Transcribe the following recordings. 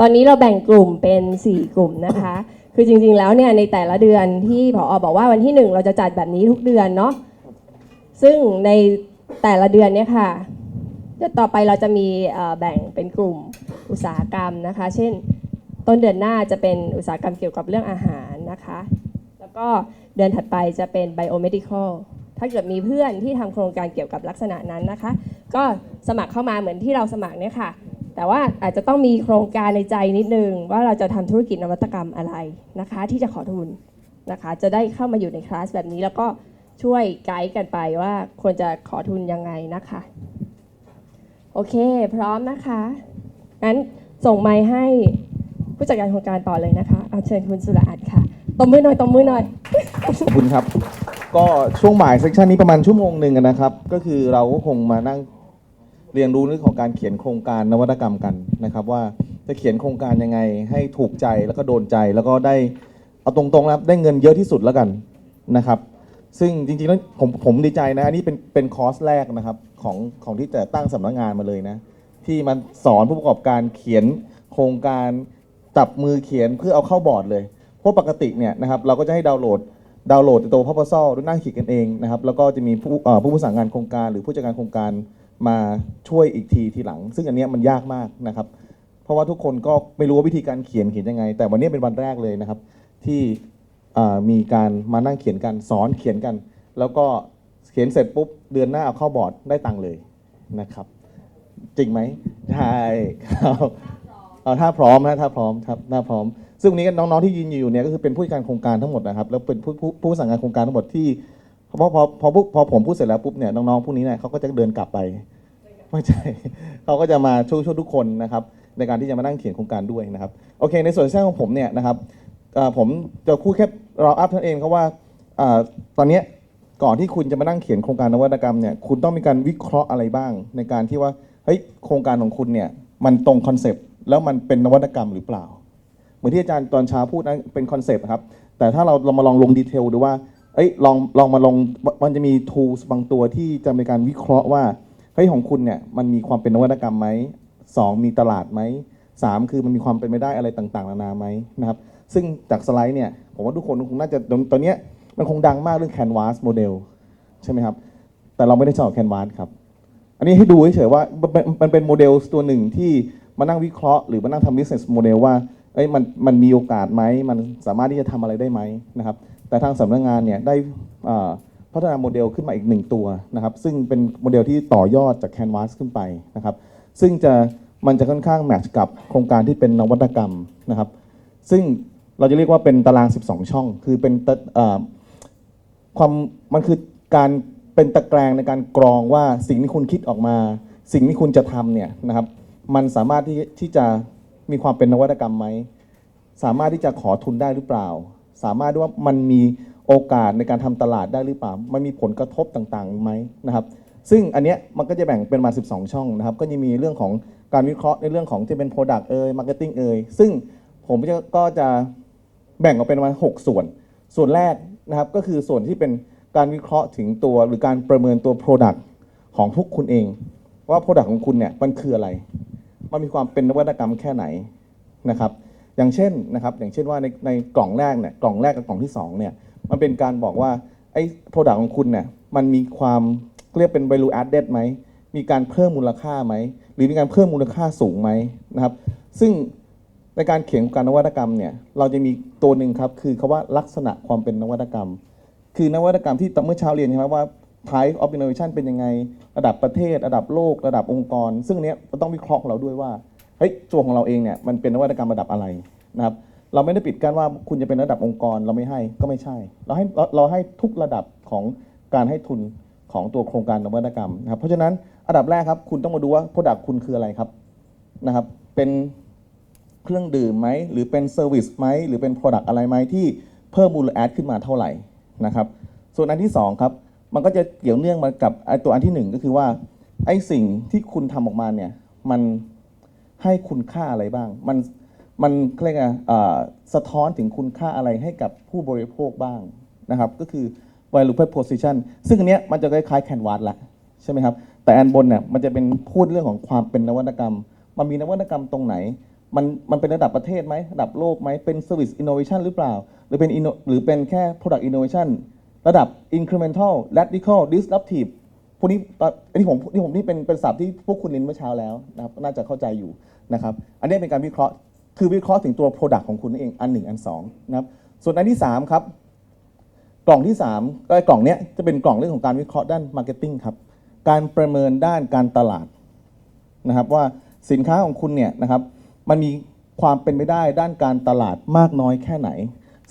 ตอนนี้เราแบ่งกลุ่มเป็น 4 กลุ่มนะคะ คือจริงๆแล้วเนี่ยในแต่ละเดือนที่ผออบอกว่าวันที่ 1 เราจะจัดแบบนี้ทุกเดือนเนาะซึ่งในแต่ละเดือนเนี่ยค่ะต่อไปเราจะมีแบ่งเป็นกลุ่มอุตสาหกรรมนะคะ เช่น ต้นเดือนหน้าจะเป็นอุตสาหกรรมเกี่ยวกับเรื่องอาหารนะคะ แล้วก็เดือนถัดไปจะเป็น biomedical ถ้าเกิดมีเพื่อนที่ทำโครงการเกี่ยวกับลักษณะนั้นนะคะ ก็สมัครเข้ามาเหมือนที่เราสมัครเนี่ยค่ะ แต่ว่าอาจจะต้องมีโครงการในใจนิดนึง ว่าเราจะทำธุรกิจนวัตกรรมอะไรนะคะ ที่จะขอทุนนะคะ จะได้เข้ามาอยู่ในคลาสแบบนี้ แล้วก็ช่วยไกด์กันไปว่าควรจะขอทุนยังไงนะคะ โอเค พร้อมนะคะงั้นส่งไมค์ให้ผู้จัดการโครงการต่อเลยนะคะเอาเชิญคุณสุรอัตค่ะตบมือหน่อยตบมือหน่อยขอบคุณครับ ก็ช่วงบ่ายเซสชันนี้ประมาณชั่วโมงหนึ่งนะครับ ก็คือเราก็คงมานั่ง เรียนรู้เรื่องของการเขียนโครงการนวัตกรรมกันนะครับ ว่าจะเขียนโครงการยังไงให้ถูกใจแล้วก็โดนใจแล้วก็ได้เอาตรงๆนะครับได้เงินเยอะที่สุดแล้วกันนะครับ ซึ่งจริงๆแล้วผมผมดีใจนะอันนี้เป็นเป็นคอร์สแรกนะครับของของที่จะตั้งสำนักงานมาเลยนะ ที่มันสอนผู้ประกอบการเขียนโครงการจับมือเขียนเพื่อเอาเข้าบอร์ดเลยเพราะปกติเนี่ยนะครับเราก็จะให้ดาวน์โหลดดาวน์โหลดตัว proposal ด้วยนั่งขียนกันเองนะครับแล้วก็จะมีผู้ผู้ประสานงานโครงการหรือผู้จัดการโครงการ มาช่วยอีกทีทีหลัง ซึ่งอันนี้มันยากมากนะครับ เพราะว่าทุกคนก็ไม่รู้ว่าวิธีการเขียนเขียนยังไง แต่วันนี้เป็นวันแรกเลยนะครับ ที่มีการมานั่งเขียนกันสอนเขียนกัน แล้วก็เขียนเสร็จปุ๊บเดือนหน้าเอาเข้าบอร์ดได้ตังค์เลยนะครับ จริงไหมใช่ครับเอาถ้าพร้อมนะถ้าพร้อมครับถ้าพร้อม ซึ่งวันนี้น้องๆที่ยืนอยู่เนี่ยก็คือเป็นผู้จัดการโครงการทั้งหมดนะครับ แล้วเป็นผู้ผู้สั่งงานโครงการทั้งหมดที่ พอพอพอพอพอผมพูดเสร็จแล้วปุ๊บเนี่ยน้องๆพวกนี้เนี่ยเขาก็จะเดินกลับไปไม่ใช่เขาก็จะมาช่วยช่วยทุกคนนะครับในการที่จะมานั่งเขียนโครงการด้วยนะครับโอเค ในส่วนแรกของผมเนี่ยนะครับผมจะพูดแค่รออัพท่านเองครับว่าอตอนนี้ก่อนที่คุณจะมานั่งเขียนโครงการนวัตกรรมเนี่ยคุณต้องมีการวิเคราะห์อะไรบ้าง ในการที่ว่าเฮ้ยโครงการของคุณเนี่ยมันตรงคอนเซปต์แล้วมันเป็นนวัตกรรมหรือเปล่า เหมือนที่อาจารย์ตอนเช้าพูดนะเป็นคอนเซปต์ครับแต่ถ้าเราเรามาลองลงดีเทลดูว่า เอ้ยลองลองมาลงมันจะมี tools บางตัวที่จะมีการวิเคราะห์ว่าเฮ้ยของคุณเนี่ยมันมีความเป็นนวัตกรรมไหมสองมีตลาดไหมสามคือมันมีความเป็นไปได้อะไรต่างๆ นานาไหมนะครับ ซึ่งจากสไลด์เนี่ยผมว่าทุกคนคงน่าจะตอนนี้มันคงดังมากเรื่อง Canvas โมเดลใช่ไหมครับ แต่เราไม่ได้ใช้ของ Canvas ครับ อันนี้ให้ดูเฉยๆว่ามันเป็นโมเดลตัวหนึ่งที่มานั่งวิเคราะห์หรือมานั่งทำ business model ว่าเอ้ยมันมันมีโอกาสไหมมันสามารถที่จะทำอะไรได้ไหมนะครับ แต่ทางสำนักงานเนี่ยได้พัฒนาโมเดลขึ้นมาอีกหนึ่งตัวนะครับ ซึ่งเป็นโมเดลที่ต่อยอดจาก Canvas ขึ้นไปนะครับ ซึ่งจะมันจะค่อนข้างแมทช์กับโครงการที่เป็นนวัตกรรมนะครับ ซึ่งเราจะเรียกว่าเป็นตาราง 12 ช่อง คือเป็นความมันคือการเป็นตะแกรงในการกรองว่าสิ่งที่คุณคิดออกมา สิ่งที่คุณจะทำเนี่ยนะครับ มันสามารถที่ที่จะมีความเป็นนวัตกรรมไหม สามารถที่จะขอทุนได้หรือเปล่า สามารถด้วยว่ามันมีโอกาสในการทำตลาดได้หรือเปล่า มันมีผลกระทบต่างๆไหมนะครับ ซึ่งอันเนี้ยมันก็จะแบ่งเป็นมา 12 ช่องนะครับ ก็จะมีเรื่องของการวิเคราะห์ในเรื่องของที่เป็น Product เอ่ย Marketing เอ่ย ซึ่งผมจะก็จะแบ่งออกเป็นมา6ส่วน ส่วนแรกนะครับก็คือส่วนที่เป็นการวิเคราะห์ถึงตัวหรือการประเมินตัว Product ของพวกคุณเอง ว่า Product ของคุณเนี่ยมันคืออะไร มันมีความเป็นนวัตกรรมแค่ไหนนะครับ อย่างเช่นนะครับอย่างเช่นว่าในในกล่องแรกเนี่ยกล่องแรกกับกล่องที่สองเนี่ยมันเป็นการบอกว่าไอ้ Product ของคุณเนี่ยมันมีความเรียกเป็น value added ไหมมีการเพิ่มมูลค่าไหมหรือมีการเพิ่มมูลค่าสูงไหมนะครับ ซึ่งในการเขียนการนวัตกรรมเนี่ยเราจะมีตัวหนึ่งครับคือคาว่าลักษณะความเป็นนวัตกรรม คือนวัตกรรมที่เมื่อเช้าเรียนใช่ไหมว่า type of innovation เป็นยังไง ระดับประเทศ ระดับโลก ระดับองค์กร ซึ่งเนี้ยเราต้องวิเคราะห์เราด้วยว่า เฮ้ยตัวของเราเองเนี่ยมันเป็นนวัตกรรมระดับอะไรนะครับเราไม่ได้ปิดกั้นว่าคุณจะเป็นระดับองค์กรเราไม่ให้ก็ไม่ใช่ เราให้เราเราให้ทุกระดับของการให้ทุนของตัวโครงการนวัตกรรมนะครับเพราะฉะนั้นอันดับแรกครับคุณต้องมาดูว่า product คุณคืออะไรครับนะครับ เป็นเครื่องดื่มไหมหรือเป็นเซอร์วิสไหมหรือเป็น Product อะไรไหมที่เพิ่มมูลแอดขึ้นมาเท่าไหร่นะครับ ส่วนอันที่สองครับมันก็จะเกี่ยวเนื่องมากับไอ้ตัวอันที่หนึ่งก็คือว่าไอ้สิ่งที่คุณทำออกมาเนี่ยมัน ให้คุณค่าอะไรบ้าง มันมันเรียกไงสะท้อนถึงคุณค่าอะไรให้กับผู้บริโภคบ้างนะครับ ก็คือ value proposition ซึ่งอันเนี้ยมันจะคล้ายๆ canvas ละใช่ไหมครับ แต่อันบนเนี่ยมันจะเป็นพูดเรื่องของความเป็นนวัตกรรม มันมีนวัตกรรมตรงไหน มันมันเป็นระดับประเทศไหมระดับโลกไหมเป็น Service Innovation หรือเปล่า หรือเป็น inno- หรือเป็นแค่ Product Innovation ระดับ Incremental Radical Disruptive พวกนี้อันนี้ผมที่ผมที่เป็นเป็นศัพท์ที่พวกคุณเรียนเมื่อเช้าแล้วนะครับน่าจะเข้าใจอยู่นะครับ อันนี้เป็นการวิเคราะห์ คือวิเคราะห์ถึงตัว Product ของคุณนั่นเองอันหนึ่งอันสองนะครับ ส่วนอันที่สามครับกล่องที่3ก็กล่องเนี้ยจะเป็นกล่องเรื่องของการวิเคราะห์ด้านมาร์เก็ตติ้งครับ การประเมินด้านการตลาดนะครับ ว่าสินค้าของคุณเนี่ยนะครับ มันมีความเป็นไปได้ด้านการตลาดมากน้อยแค่ไหน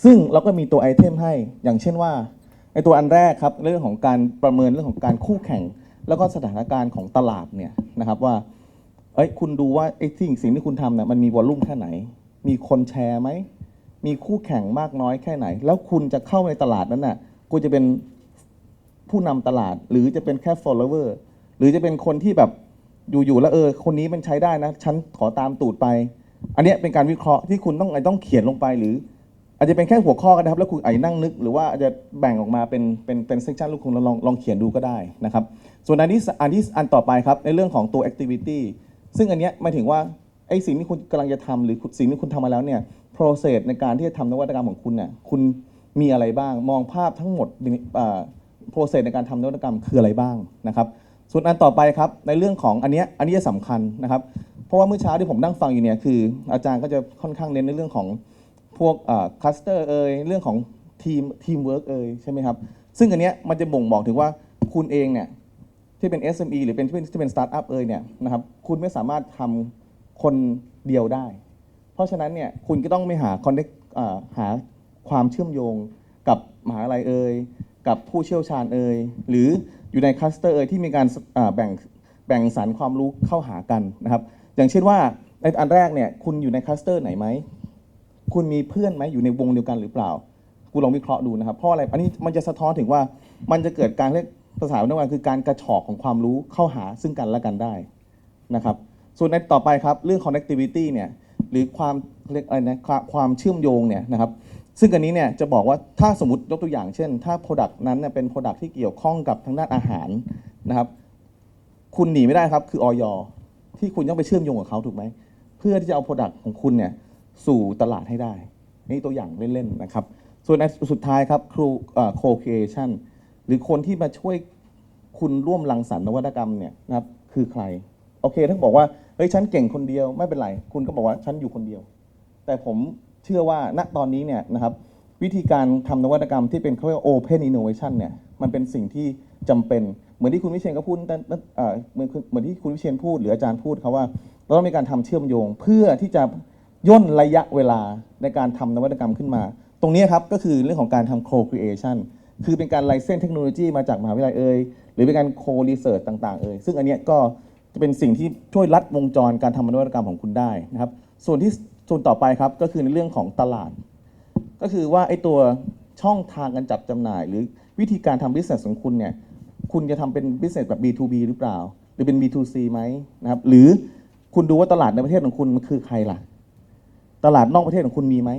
ซึ่งเราก็มีตัวไอเทมให้อย่างเช่นว่า ในตัวอันแรกครับเรื่องของการประเมินเรื่องของการคู่แข่ง แล้วก็สถานการณ์ของตลาดเนี่ยนะครับว่าเอ้ยคุณดูว่าไอ้สิ่งสิ่งที่คุณทำเนี่ยมันมีวอลลุ่มแค่ไหน มีคนแชร์ไหมมีคู่แข่งมากน้อยแค่ไหน แล้วคุณจะเข้าในตลาดนั้นน่ะคุณจะเป็นผู้นำตลาด หรือจะเป็นแค่ follower หรือจะเป็นคนที่แบบอยู่ๆแล้วเออคนนี้มันใช้ได้นะฉันขอตามตูดไป อันเนี้ยเป็นการวิเคราะห์ที่คุณต้องต้องเขียนลงไปหรือ อาจจะเป็นแค่หัวข้อก็ได้ครับแล้วคุณอาจจะนั่งนึก หรือว่าอาจจะแบ่งออกมาเป็นเป็นเป็นเซกชันลูกคุณลองลองเขียนดูก็ได้นะครับส่วนอันที่อันที่อันต่อไปครับในเรื่องของตัว activity ซึ่งอันเนี้ยหมายถึงว่าไอ้สิ่งที่คุณกำลังจะทำหรือสิ่งที่คุณทำมาแล้วเนี่ย process ในการที่จะทำนวัตกรรมของคุณเนี่ยคุณมีอะไรบ้าง มองภาพทั้งหมดอ่า process ในการทำนวัตกรรมคืออะไรบ้างนะครับส่วนอันต่อไปครับในเรื่องของอันเนี้ยอันนี้จะสำคัญนะครับ เพราะว่าเมื่อเช้าที่ผมนั่งฟังอยู่เนี่ยคืออาจารย์ก็จะค่อนข้างเน้นในเรื่องของ พวกคลัสเตอร์เอ่ยเรื่องของทีมทีมเวิร์กเอ่ยใช่ไหมครับ ซึ่งอันเนี้ยมันจะบ่งบอกถึงว่าคุณเองเนี่ยที่เป็น SME หรือเป็นที่เป็นที่เป็นสตาร์ทอัพเอ่ยเนี่ยนะครับคุณไม่สามารถทำคนเดียวได้ เพราะฉะนั้นเนี่ยคุณก็ต้องไม่หาคอนเนคหาความเชื่อมโยงกับมหาลัยเอ่ยกับผู้เชี่ยวชาญเอ่ยหรืออยู่ในคลัสเตอร์เอ่ยที่มีการแบ่งแบ่งสรรความรู้เข้าหากันนะครับ อย่างเช่นว่าในอันแรกเนี่ยคุณอยู่ในคลัสเตอร์ไหนไหม คุณมีเพื่อนไหมอยู่ในวงเดียวกันหรือเปล่า คุณลองวิเคราะห์ดูนะครับ เพราะอะไร อันนี้มันจะสะท้อนถึงว่ามันจะเกิดการเรียกภาษาวิทยาการคือการกระชอกของความรู้เข้าหาซึ่งกันและกันได้นะครับ ส่วนในต่อไปครับเรื่อง connectivity เนี่ยหรือความเรียกอะไรนะความความเชื่อมโยงเนี่ยนะครับ ซึ่งอันนี้เนี่ยจะบอกว่าถ้าสมมติยกตัวอย่างเช่น ถ้า Product นั้นเนี่ยเป็น Product ที่เกี่ยวข้องกับทางด้านอาหารนะครับคุณหนีไม่ได้ครับคือออยที่คุณต้องไปเชื่อมโยงกับเขาถูกไหมเพื่อที่จะเอา Product ของคุณเนี่ย สู่ตลาดให้ได้ นี่ตัวอย่างเล่น ๆ นะครับ ส่วนอันสุดท้ายครับครูโคเคชันหรือคนที่มาช่วยคุณร่วมรังสรรค์นวัตกรรมเนี่ยนะครับคือใคร โอเคถ้าบอกว่าเฮ้ยฉันเก่งคนเดียวไม่เป็นไรคุณก็บอกว่าฉันอยู่คนเดียว แต่ผมเชื่อว่าณตอนนี้เนี่ยนะครับวิธีการทำนวัตกรรมที่เป็นเขาเรียกว่า Open Innovation เนี่ยมันเป็นสิ่งที่จำเป็น เหมือนที่คุณวิเชียนก็พูดเหมือนที่คุณวิเชียนพูดหรืออาจารย์พูดครับว่าเราต้องมีการทำเชื่อมโยงเพื่อที่จะ ย่นระยะเวลาในการทำนวัตกรรมขึ้นมา ตรงนี้ครับก็คือเรื่องของการทำ co-creation คือเป็นการไลเซนเทคโนโลยีมาจากมหาวิทยาลัยเอ่ยหรือเป็นการ co-research ต่างๆเอ่ยซึ่งอันเนี้ยก็จะเป็นสิ่งที่ช่วยรัดวงจรการทำนวัตกรรมของคุณได้นะครับ ส่วนที่ส่วนต่อไปครับก็คือในเรื่องของตลาด ก็คือว่าไอ้ตัวช่องทางการจัดจำหน่าย หรือวิธีการทำ business ของคุณเนี่ยคุณจะทำเป็น business แบบ B2B หรือเปล่า หรือเป็น B2C ไหมนะครับหรือคุณดูว่าตลาดในประเทศของคุณมันคือใครล่ะ ตลาดนอกประเทศของคุณมีไหม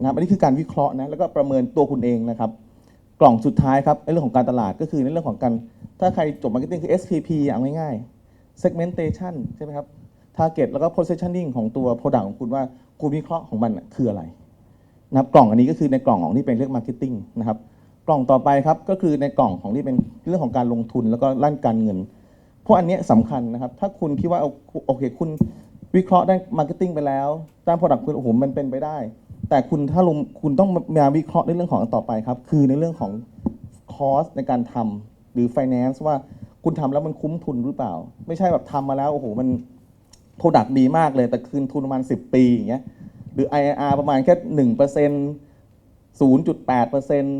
นะครับอันนี้คือการวิเคราะห์นะแล้วก็ประเมินตัวคุณเองนะครับ กล่องสุดท้ายครับในเรื่องของการตลาดก็คือในเรื่องของการถ้าใครจบมาร์เก็ตติ้งคือ SPP เอาง่ายๆ segmentation ใช่ไหมครับ target แล้วก็ positioning ของตัว product ของคุณว่าคุณวิเคราะห์ของมันคืออะไรนะครับกล่องอันนี้ก็คือในกล่องของที่เป็นเรื่องมาร์เก็ตติ้งนะครับกล่องต่อไปครับก็คือในกล่องของที่เป็นเรื่องของการลงทุนแล้วก็ด้านการเงิน เพราะอันนี้ยสำคัญนะครับ ถ้าคุณคิดว่าเอาโอเคคุณ วิเคราะห์ได้มาร์เก็ตติ้งไปแล้วตามผลักคุณโอ้โหมันเป็นไปได้ แต่คุณถ้าลงคุณต้องมาวิเคราะห์ในเรื่องของต่อไปครับ คือในเรื่องของคอสในการทำหรือ finance ว่าคุณทำแล้วมันคุ้มทุนหรือเปล่า ไม่ใช่แบบทำมาแล้วโอ้โหมันโปรดักต์ดีมากเลย แต่คืนทุนประมาณ 10 ปีอย่างเงี้ยหรือ IRR ประมาณแค่หนึ่งเปอร์เซ็นต์ศูนย์จุดแปดเปอร์เซ็นต์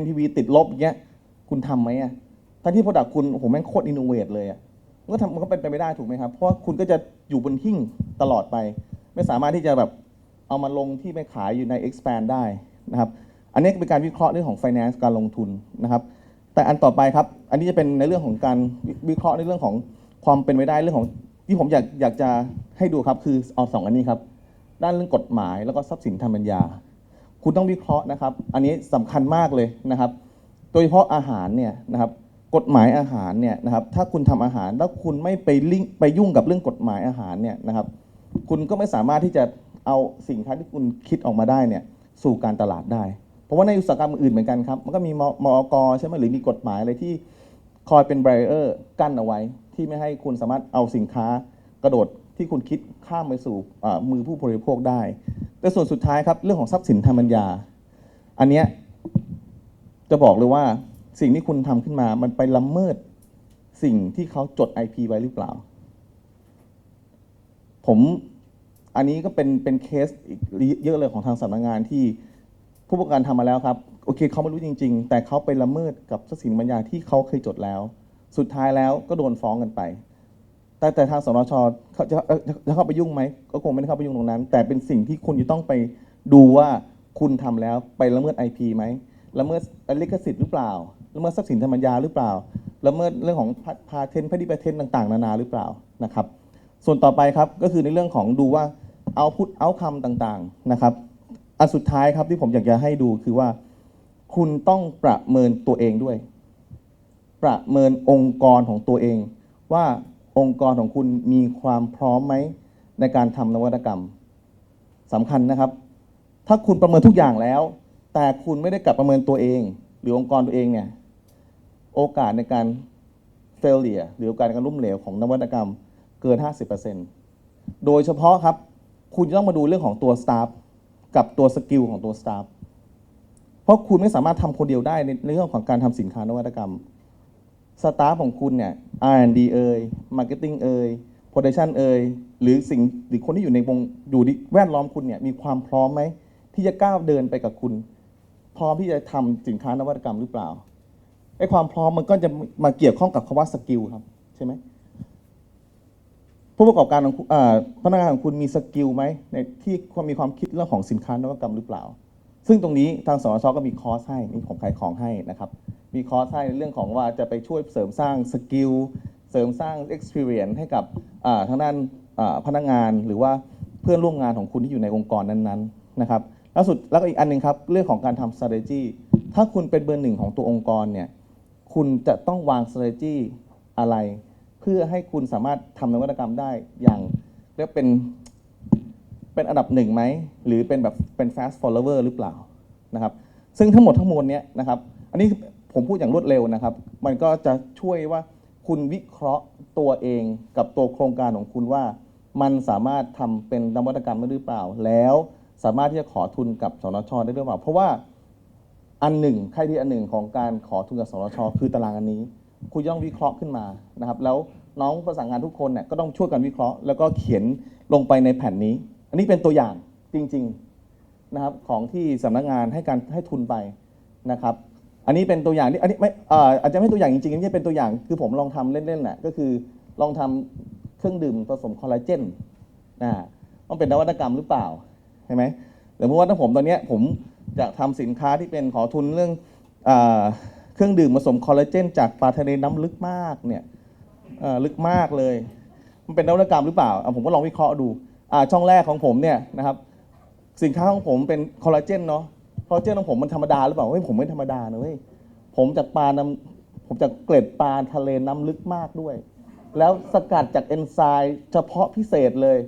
NPV ติดลบอย่างเงี้ยคุณทำไหมอะทั้งที่โปรดักต์คุณโอ้โหแม่งโคตรอินโนเวทเลยอะ ก็ทำมันก็เป็นไปไม่ได้ถูกไหมครับ เพราะว่าคุณก็จะอยู่บนหิ้งตลอดไป ไม่สามารถที่จะแบบเอามาลงที่ไปขายอยู่ใน expand ได้นะครับ อันนี้เป็นการวิเคราะห์เรื่องของ finance การลงทุนนะครับ แต่อันต่อไปครับ อันนี้จะเป็นในเรื่องของการวิเคราะห์ในเรื่องของความเป็นไปได้เรื่องของที่ผมอยากอยากจะให้ดูครับคือเอาสองอันนี้ครับ ด้านเรื่องกฎหมายแล้วก็ทรัพย์สินทางปัญญา คุณต้องวิเคราะห์นะครับ อันนี้สำคัญมากเลยนะครับ โดยเฉพาะอาหารเนี่ยนะครับ กฎหมายอาหารเนี่ยนะครับถ้าคุณทำอาหารแล้วคุณไม่ไปลิงไปยุ่งกับเรื่องกฎหมายอาหารเนี่ยนะครับ คุณก็ไม่สามารถที่จะเอาสินค้าที่คุณคิดออกมาได้เนี่ยสู่การตลาดได้ เพราะว่าในอุตสาหกรรมอื่นเหมือนกันครับมันก็มีมอกใช่ไหมหรือมีกฎหมายอะไรที่คอยเป็นแบรเออร์กั้นเอาไว้ ที่ไม่ให้คุณสามารถเอาสินค้ากระโดดที่คุณคิดข้ามไปสู่มือผู้บริโภคได้ แต่ส่วนสุดท้ายครับเรื่องของทรัพย์สินทางปัญญา อันเนี้ยจะบอกเลยว่า สิ่งที่คุณทำขึ้นมา มันไปละเมิดสิ่งที่เขาจด IP ไว้หรือเปล่า ผมอันนี้ก็เป็นเป็นเคสอีกเยอะเลยของทางสำนักงานที่ผู้ประกอบการทำมาแล้วครับ โอเคเขาไม่รู้จริง ๆ แต่เขาไปละเมิดกับทรัพย์สินปัญญาที่เขาเคยจดแล้ว สุดท้ายแล้วก็โดนฟ้องกันไป แต่แต่ทางสนชเขาจะจะเข้าไปยุ่งไหมก็คงไม่ได้เข้าไปยุ่งตรงนั้น แต่เป็นสิ่งที่คุณจะต้องไปดูว่าคุณทำแล้วไปละเมิด IP ไหมละเมิดลิขสิทธิ์หรือเปล่า ละเมิดทรัพย์สินทางปัญาหรือเปล่าละเมิดเรื่องของพาเทนพดิพาเทนต่าง ๆ นานาหรือเปล่านะครับ ส่วนต่อไปครับก็คือในเรื่องของดูว่าเอาพุทเอาคำต่างๆนะครับอันสุดท้ายครับที่ผมอยากจะให้ดูคือว่า คุณต้องประเมินตัวเองด้วย ประเมินองค์กรของตัวเอง ว่าองค์กรของคุณมีความพร้อมไหมในการทำนวัตกรรมสำคัญนะครับ ถ้าคุณประเมินทุกอย่างแล้ว แต่คุณไม่ได้กลับประเมินตัวเอง หรือองค์กรตัวเองเนี่ย โอกาสในการ failure หรือโอกาสในการล้มเหลวของนวัตกรรมเกิน 50%โดยเฉพาะครับ คุณจะต้องมาดูเรื่องของตัว staff กับตัวสกิลของตัว staff เพราะคุณไม่สามารถทำคนเดียวได้ในเรื่องของการทำสินค้านวัตกรรมสตาฟของคุณเนี่ย R&D เอ่ย Marketing เอ่ย Production เอ่ย หรือสิ่งหรือคนที่อยู่ในวงอยู่แวดล้อมคุณเนี่ยมีความพร้อมไหม ที่จะก้าวเดินไปกับคุณ พร้อมที่จะทำสินค้านวัตกรรมหรือเปล่า อ้ความพร้อมมันก็จะมาเกี่ยวข้องกับคำว่าสกิลครับใช่ไหมผู้ประกอบการของพนักงานของคุณมีสกิลไหมในที่ความมีความคิดเรื่องของสินค้านวัตกรรมหรือเปล่า ซึ่งตรงนี้ทางสนชก็มีคอร์สให้นี่ผมขายของให้นะครับ มีคอร์สให้เรื่องของว่าจะไปช่วยเสริมสร้างสกิลเสริมสร้าง experience ให้กับทางด้านพนักงานหรือว่าเพื่อนร่วมงานของคุณที่อยู่ในองค์กรนั้นๆนะครับแล้วสุดแล้วก็อีกอันหนึงครับเรื่องของการทำ strategy ถ้าคุณเป็นเบอร์หนึ่งของตัวองค์กรเนี่ย คุณจะต้องวาง strategy อะไร เพื่อให้คุณสามารถทำนวัตกรรมได้อย่างเรียกเป็นเป็นอันดับหนึ่งไหม หรือเป็นแบบเป็น fast follower หรือเปล่านะครับซึ่งทั้งหมดทั้งมวลเนี้ยนะครับ อันนี้ผมพูดอย่างรวดเร็วนะครับ มันก็จะช่วยว่าคุณวิเคราะห์ตัวเองกับตัวโครงการของคุณว่า มันสามารถทำเป็นนวัตกรรมได้หรือเปล่า แล้วสามารถที่จะขอทุนกับสนชได้หรือเปล่า เพราะว่า อันหนึ่งค่ายที่อันหนึ่งของการขอทุนกับสนชคือตารางอันนี้ คุณต้องวิเคราะห์ขึ้นมานะครับ แล้วน้องประสานงานทุกคนเนี่ยก็ต้องช่วยกันวิเคราะห์ แล้วก็เขียนลงไปในแผ่นนี้ อันนี้เป็นตัวอย่างจริงๆนะครับของที่สำนักงานให้การให้ทุนไปนะครับ อันนี้เป็นตัวอย่างที่อันนี้ไม่อาจจะไม่ตัวอย่างจริงๆนนี้เป็นตัวอย่างคือผมลองทำเล่นๆแหละก็คือลองทำเครื่องดื่มผสมคอลลาเจนนะต้องเป็นนวัตกรรมหรือเปล่าใช่ไหมหรือว่าถ้าผมตอนเนี้ยผม จะทำสินค้าที่เป็นขอทุนเรื่องอเครื่องดื่มผสมคอลลาเจน จากปลาทะเลน้ำลึกมากเนี่ยลึกมากเลย มันเป็นนวัตกรรมหรือเปล่า ผมก็ลองวิเคราะห์ดูช่องแรกของผมเนี่ยนะครับสินค้าของผมเป็นคอลลาเจนเนาะคอลลาเจนของผมมันธรรมดาหรือเปล่าเฮ้ยผมไม่ธรรมดานะเว้ยผมจากปลาน้ำผมจากเกล็ดปลาทะเลน้ำลึกมากด้วย แล้วสกัดจากเอนไซม์เฉพาะพิเศษเลย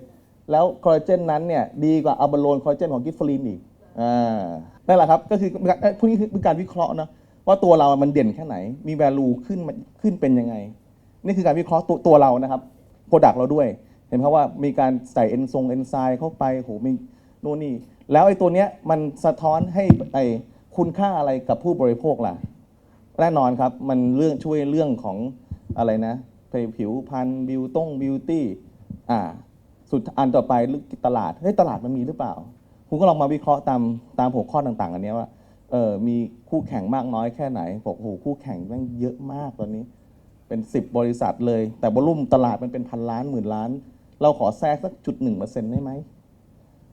แล้วคอลลาเจนนั้นเนี่ยดีกว่าอัลบาโลนคอลลาเจนของกิฟฟรีนอีก อ่านั่นแหละครับก็คือพวกนี้คือการวิเคราะห์นะว่าตัวเรามันเด่นแค่ไหน มี value ขึ้นมาขึ้นเป็นยังไง นี่คือการวิเคราะห์ตัวตัวเรานะครับโปรดักเราด้วย เห็นไหมครับว่ามีการใส่เอนซงเอนไซม์เข้าไปโหมีโน่นนี่ แล้วไอ้ตัวเนี้ยมันสะท้อนให้ไอ้คุณค่าอะไรกับผู้บริโภคล่ะ แน่นอนครับ มันเรื่องช่วยเรื่องของอะไรนะผิวพรรณบิวต้งบิวตี้อ่า สุดอันต่อไปเรื่องตลาดเฮ้ยตลาดมันมีหรือเปล่า คุณก็ลองมาวิเคราะห์ตามตามหัวข้อต่าง ๆ อันนี้ว่าเออมีคู่แข่งมากน้อยแค่ไหนบอกโอ้โหคู่แข่งแม่งเยอะมากตอนนี้ เป็นสิบบริษัทเลย แต่วอลุ่มตลาดมันเป็นพันล้านหมื่นล้าน เราขอแทรกสักจุดหนึ่งเปอร์เซ็นต์ได้ไหม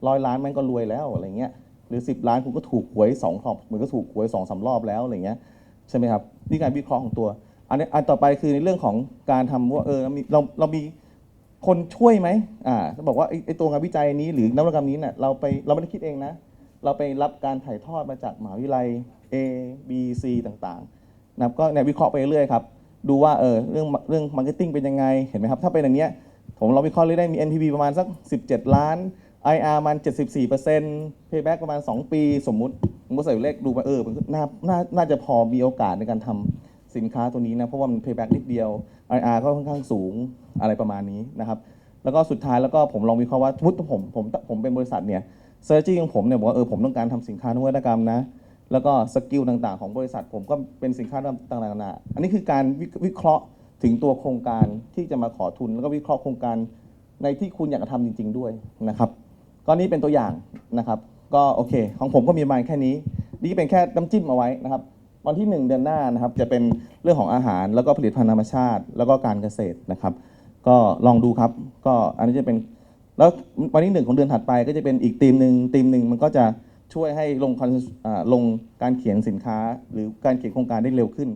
ร้อยล้านมันก็รวยแล้วอะไรเงี้ยหรือสิบล้านคุณก็ถูกหวยสองรอบเหมือนก็ถูกหวยสองสารอบแล้วอะไรเงี้ยใช่ไหมครับนี่การวิเคราะห์ของตัว อันนี้อันต่อไปคือในเรื่องของการทำว่าเออเราเรามี คนช่วยไหมอ่าจะบอกว่าไอ้ไอ้ตัวงานวิจัยนี้หรือนวัตกรรมนี้เนี่ยเราไปเราไม่ได้คิดเองนะ เราไปรับการถ่ายทอดมาจากมหาวิทยาลัย A B C ต่างๆนะครับก็เนี่ยวิเคราะห์ไปเรื่อยครับ ดูว่าเออเรื่องเรื่องมาร์เก็ตติ้งเป็นยังไง เห็นไหมครับ ถ้าเป็นอย่างเนี้ยผมเราวิเคราะห์เลยได้มี NPV ประมาณสัก 17 ล้าน IR มัน 74% Payback ประมาณ 2 ปี สมมุติผมก็ใส่เลขดูไปเออน่าน่าน่าจะพอมีโอกาสในการทำ สินค้าตัวนี้นะเพราะว่ามัน Payback นิดเดียว IR ก็ค่อนข้างสูงอะไรประมาณนี้นะครับแล้วก็สุดท้ายแล้วก็ผมลองวิเคราะห์ว่าสมมติผมผมผมเป็นบริษัทเนี่ยเซอร์จี้ของผมเนี่ยบอกว่าเออผมต้องการทำสินค้านวัตกรรมนะแล้วก็สกิลต่างๆ ของบริษัทผมก็เป็นสินค้าต่างๆนาอันนี้คือการวิเคราะห์ถึงตัวโครงการที่จะมาขอทุน แล้วก็วิเคราะห์โครงการในที่คุณอยากจะทำจริง ๆ ด้วยนะครับก็นี่เป็นตัวอย่างนะครับ ก็โอเค ของผมก็มีมาแค่นี้ นี่เป็นแค่น้ำจิ้มเอาไว้นะครับ วันที่ 1 เดือนหน้านะครับจะเป็นเรื่องของอาหารแล้วก็ผลิตภัณฑ์ธรรมชาติ แล้วก็การเกษตรนะครับ ก็ลองดูครับก็อันนี้จะเป็นแล้ววันที่หนึ่งของเดือนถัดไปก็จะเป็นอีกธีมหนึ่งธีมหนึ่งมันก็จะช่วยให้ลงลงการเขียนสินค้า หรือการเขียนโครงการได้เร็วขึ้น